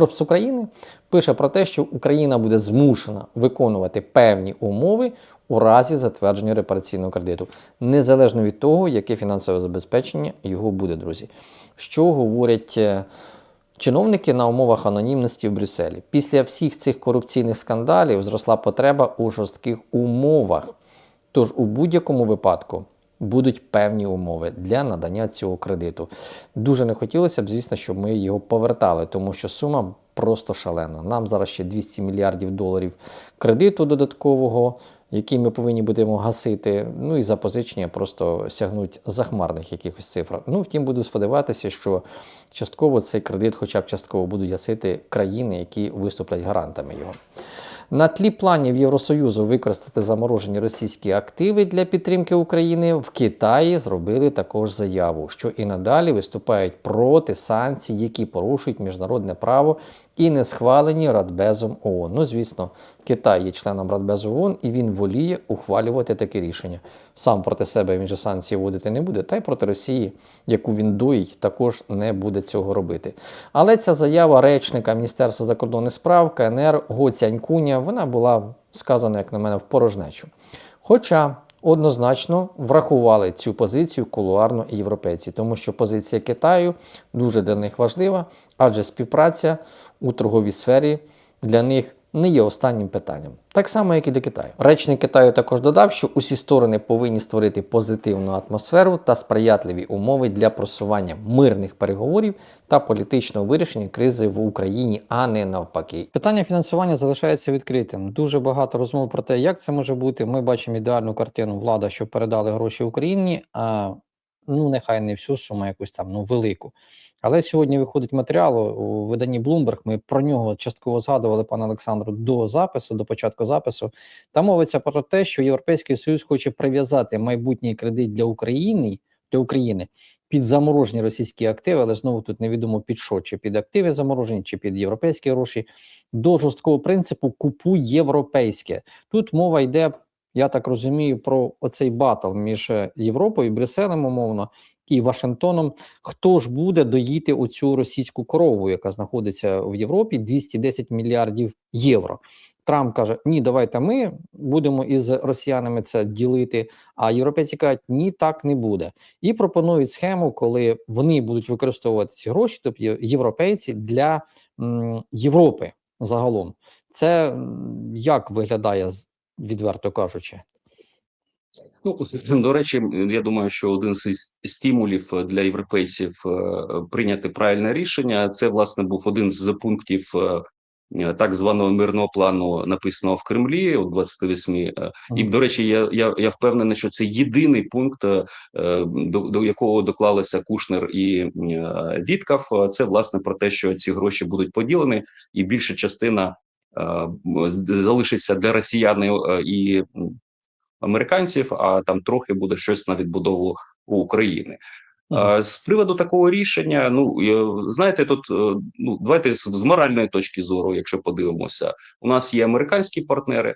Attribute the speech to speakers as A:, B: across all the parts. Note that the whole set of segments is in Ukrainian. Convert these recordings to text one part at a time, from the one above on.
A: Форбс України пише про те, що Україна буде змушена виконувати певні умови у разі затвердження репараційного кредиту, незалежно від того, яке фінансове забезпечення його буде, друзі. Що говорять е, чиновники на умовах анонімності в Брюсселі? Після всіх цих корупційних скандалів зросла потреба у жорстких умовах. Тож у будь-якому випадку будуть певні умови для надання цього кредиту. Дуже не хотілося б, звісно, щоб ми його повертали, тому що сума просто шалена. Нам зараз ще 200 мільярдів доларів кредиту додаткового, який ми повинні будемо гасити. Ну і запозичення просто сягнуть захмарних якихось цифр. Ну, втім, буду сподіватися, що частково цей кредит, хоча б частково будуть гасити країни, які виступлять гарантами його. На тлі планів Євросоюзу використати заморожені російські активи для підтримки України в Китаї зробили також заяву, що і надалі виступають проти санкцій, які порушують міжнародне право і не схвалені Радбезом ООН. Ну, звісно, Китай є членом Радбезу ООН, і він воліє ухвалювати таке рішення. Сам проти себе він же санкції вводити не буде, та й проти Росії, яку він доїть, також не буде цього робити. Але ця заява речника Міністерства закордонних справ КНР Го Цянькуня, вона була сказана, як на мене, в порожнечу. Хоча однозначно врахували цю позицію кулуарно і європейці, тому що позиція Китаю дуже для них важлива, адже співпраця у торговій сфері для них не є останнім питанням, так само, як і для Китаю. Речник Китаю також додав, що усі сторони повинні створити позитивну атмосферу та сприятливі умови для просування мирних переговорів та політичного вирішення кризи в Україні, а не навпаки. Питання фінансування залишається відкритим. Дуже багато розмов про те, як це може бути. Ми бачимо ідеальну картину влада, що передали гроші Україні. А ну нехай не всю суму, якусь там ну велику. Але сьогодні виходить матеріал у виданні Bloomberg, Ми про нього частково згадували пане Олександру до запису, до початку запису. Там мовиться про те, що Європейський Союз хоче прив'язати майбутній кредит для України для України під заморожені російські активи, але знову тут невідомо під що, чи під активи заморожені, чи під європейські гроші. До жорсткого принципу купуй європейське. Тут мова йде. Я так розумію про оцей батл між Європою, Брюсселем, умовно, і Вашингтоном. Хто ж буде доїти оцю російську корову, яка знаходиться в Європі 210 мільярдів євро? Трамп каже: Ні, давайте ми будемо із росіянами це ділити. А європейці кажуть, ні, так не буде. І пропонують схему, коли вони будуть використовувати ці гроші, тобто європейці для м, Європи загалом. Це як виглядає відверто кажучи?
B: Ну до речі, я думаю, що один з стимулів для європейців е, прийняти правильне рішення. Це власне був один з пунктів е, так званого мирного плану, написаного в Кремлі у 28. Mm. І до речі, я я, я впевнений, що це єдиний пункт, е, до, до якого доклалися Кушнер і Віткав. Це власне про те, що ці гроші будуть поділені, і більша частина залишиться для росіян і американців, а там трохи буде щось на відбудову України. З приводу такого рішення, ну знаєте, тут ну давайте з, з моральної точки зору, якщо подивимося, у нас є американські партнери,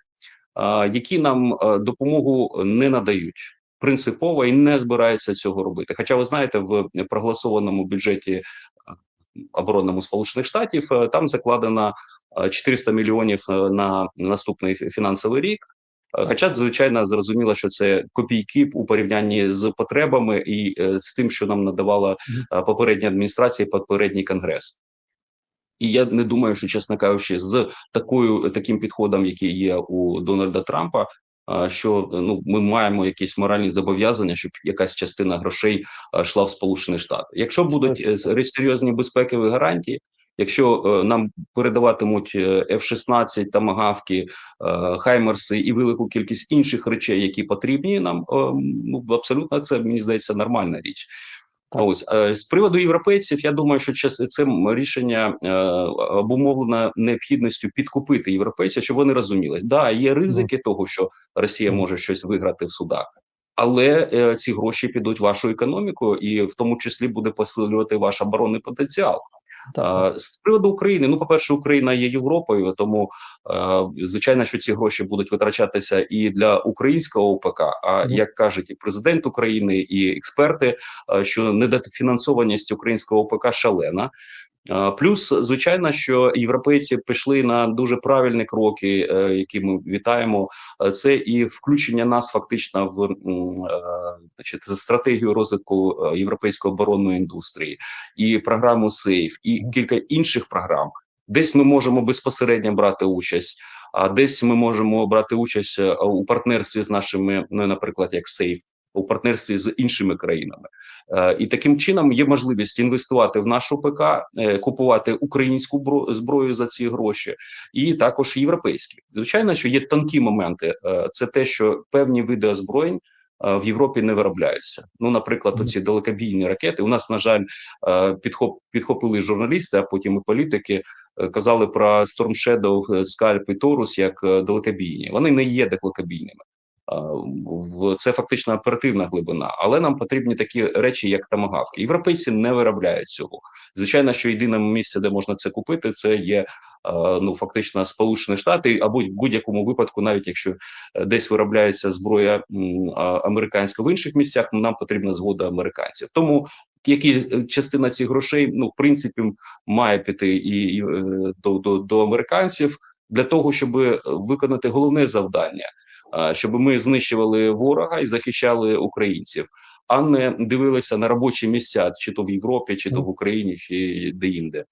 B: які нам допомогу не надають принципово і не збираються цього робити. Хоча ви знаєте, в проголосованому бюджеті оборонному сполучених штатів там закладено 400 мільйонів на наступний фінансовий рік. Хоча, звичайно, зрозуміло, що це копійки у порівнянні з потребами і е, з тим, що нам надавала е, попередня адміністрація, попередній конгрес. І я не думаю, що, чесно кажучи, з такою таким підходом, який є у Дональда Трампа, е, що ну ми маємо якісь моральні зобов'язання, щоб якась частина грошей йшла в Сполучені Штати. Якщо будуть серйозні безпекові гарантії, Якщо е, нам передаватимуть е, F-16, тамагавки, е, хаймерси і велику кількість інших речей, які потрібні, нам е, ну абсолютно це мені здається нормальна річ. Так. Ось з приводу європейців, я думаю, що це рішення обумовлено необхідністю підкупити європейців, щоб вони розуміли, да є ризики того, що Росія може щось виграти в судах. Але ці гроші підуть в вашу економіку, і в тому числі буде посилювати ваш оборонний потенціал. Так. З приводу України, ну по перше, Україна є Європою, тому звичайно, що ці гроші будуть витрачатися і для українського ОПК. А як кажуть і президент України, і експерти, що недофінансованість українського ОПК шалена. Е, Плюс, звичайно, що європейці пішли на дуже правильні кроки, е, які ми вітаємо. Е, Це і включення нас фактично в значить, стратегію розвитку європейської оборонної індустрії, і програму СЕЙФ, і кілька інших програм. Десь ми можемо безпосередньо брати участь, а десь ми можемо брати участь у партнерстві з нашими, ну, наприклад, як СЕЙФ, у партнерстві з іншими країнами. Е, І таким чином є можливість інвестувати в нашу ПК, е, купувати українську зброю за ці гроші, і також європейські. Звичайно, що є тонкі моменти. Е, Це те, що певні види озброєнь. В Європі не виробляються. Ну, наприклад, оці далекобійні ракети. У нас, на жаль, підхоп, підхопили журналісти, а потім і політики казали про Storm Shadow, Скальп і Торус як далекобійні. Вони не є далекобійними. Е, це фактично оперативна глибина, але нам потрібні такі речі, як тамагавки. Європейці не виробляють цього. Звичайно, що єдине місце, де можна це купити, це є е, ну фактично Сполучені Штати, або в будь-якому випадку, навіть якщо е, десь виробляється зброя американська в інших місцях, нам потрібна згода американців. Тому якісь частина цих грошей, ну в принципі, має піти і, і до, до, до американців для того, щоб виконати головне завдання щоб ми знищували ворога і захищали українців, а не дивилися на робочі місця, чи то в Європі, чи то в Україні, чи де-інде.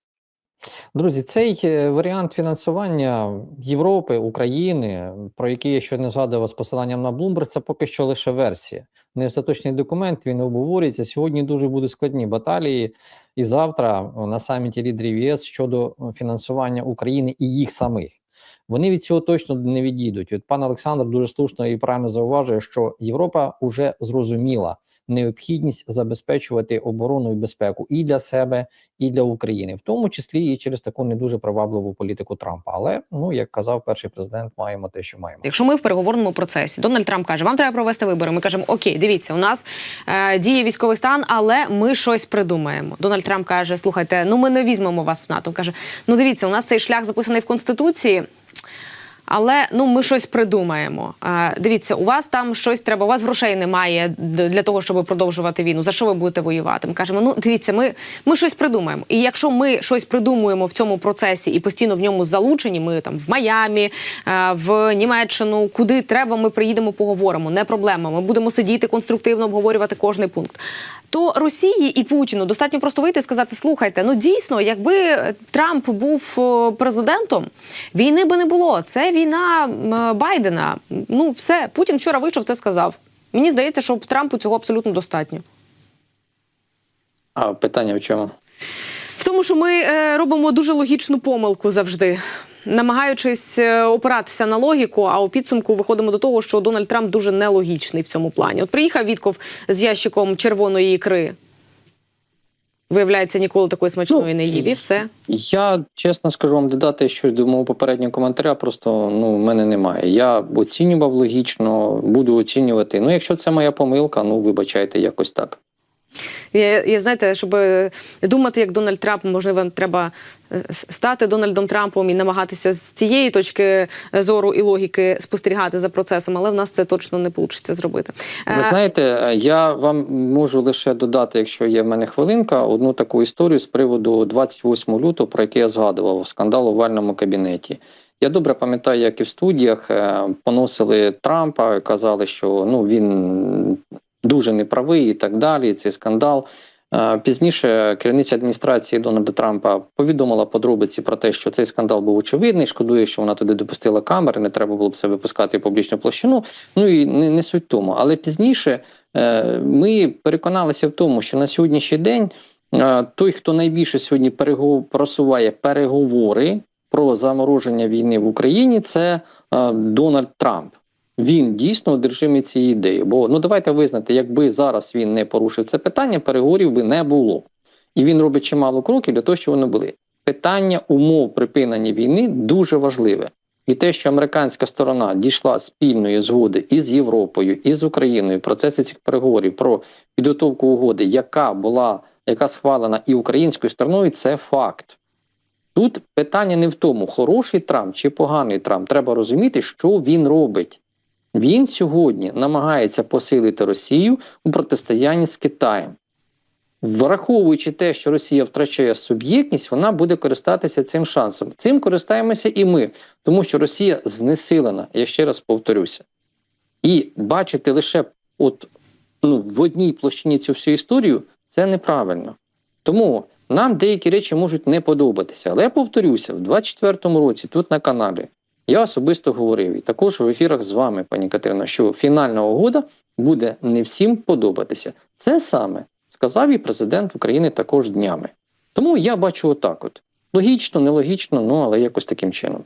A: Друзі, цей е, варіант фінансування Європи, України, про який я щойно згадував з посиланням на Bloomberg, це поки що лише версія. Не остаточний документ, він обговорюється. Сьогодні дуже будуть складні баталії, і завтра на саміті лідерів ЄС щодо фінансування України і їх самих. Вони від цього точно не відійдуть. От пан Олександр дуже слушно і правильно зауважує, що Європа вже зрозуміла необхідність забезпечувати оборону і безпеку і для себе, і для України, в тому числі і через таку не дуже привабливу політику Трампа. Але ну як казав перший президент, маємо те, що маємо.
C: Якщо ми в переговорному процесі, Дональд Трамп каже, вам треба провести вибори. Ми кажемо, окей, дивіться, у нас е, діє військовий стан, але ми щось придумаємо. Дональд Трамп каже: слухайте, ну ми не візьмемо вас в НАТО. Каже, ну дивіться, у нас цей шлях записаний в конституції. Але ну ми щось придумаємо. Е, дивіться, у вас там щось треба. У вас грошей немає для того, щоб продовжувати війну. За що ви будете воювати? Ми кажемо, ну дивіться, ми, ми щось придумаємо. І якщо ми щось придумуємо в цьому процесі і постійно в ньому залучені, ми там в Майамі, е, в Німеччину, куди треба, ми приїдемо, поговоримо. Не проблема. Ми будемо сидіти конструктивно обговорювати кожний пункт. То Росії і Путіну достатньо просто вийти і сказати: слухайте, ну дійсно, якби Трамп був президентом, війни би не було. Це війна Байдена. Ну, все, Путін вчора вийшов, це сказав. Мені здається, що Трампу цього абсолютно достатньо.
A: А питання в чому?
C: В тому, що ми е, робимо дуже логічну помилку завжди, намагаючись е, опиратися на логіку, а у підсумку виходимо до того, що Дональд Трамп дуже нелогічний в цьому плані. От приїхав Вітков з ящиком червоної ікри. Виявляється, ніколи такої смачної
A: Ну,
C: не їв, і все.
A: Я чесно скажу вам додати щось до мого попереднього коментаря. Просто ну в мене немає. Я оцінював логічно, буду оцінювати. Ну, якщо це моя помилка, ну вибачайте, якось так.
C: Я, я знаєте, щоб е, думати як Дональд Трамп, можливо, треба е, стати Дональдом Трампом і намагатися з цієї точки зору і логіки спостерігати за процесом, але в нас це точно не вийде зробити.
A: Ви
C: Е,
A: знаєте, я вам можу лише додати, якщо є в мене хвилинка, одну таку історію з приводу 28 лютого, про який я згадував, скандал у вальному кабінеті. Я добре пам'ятаю, як і в студіях е, поносили Трампа, казали, що ну він дуже неправий і так далі. Цей скандал. Е, Пізніше керівниця адміністрації Дональда Трампа повідомила подробиці про те, що цей скандал був очевидний. Шкодує, що вона туди допустила камери, не треба було б це випускати публічну площину. Ну і не, не суть тому. Але пізніше е, ми переконалися в тому, що на сьогоднішній день е, той, хто найбільше сьогодні просуває переговори про замороження війни в Україні, це Дональд Трамп. Він дійсно одержимий цієї ідеї. Бо ну давайте визнати, якби зараз він не порушив це питання, переговорів би не було. І він робить чимало кроків для того, щоб вони були. Питання умов припинення війни дуже важливе. І те, що американська сторона дійшла спільної згоди із Європою, і з Україною в процесі цих переговорів про підготовку угоди, яка була яка схвалена і українською стороною, це факт. Тут питання не в тому, хороший Трамп чи поганий Трамп. Треба розуміти, що він робить. Він сьогодні намагається посилити Росію у протистоянні з Китаєм. Враховуючи те, що Росія втрачає суб'єктність, вона буде користатися цим шансом. Цим користаємося і ми, тому що Росія знесилена, я ще раз повторюся. І бачити лише от, ну, в одній площині цю всю історію це неправильно. Тому нам деякі речі можуть не подобатися. Але я повторюся, в 24-му році тут на каналі я особисто говорив, і також в ефірах з вами, пані Катерино, що фінальна угода буде не всім подобатися. Це саме сказав і президент України також днями. Тому я бачу отак: от логічно, нелогічно, ну але якось таким чином.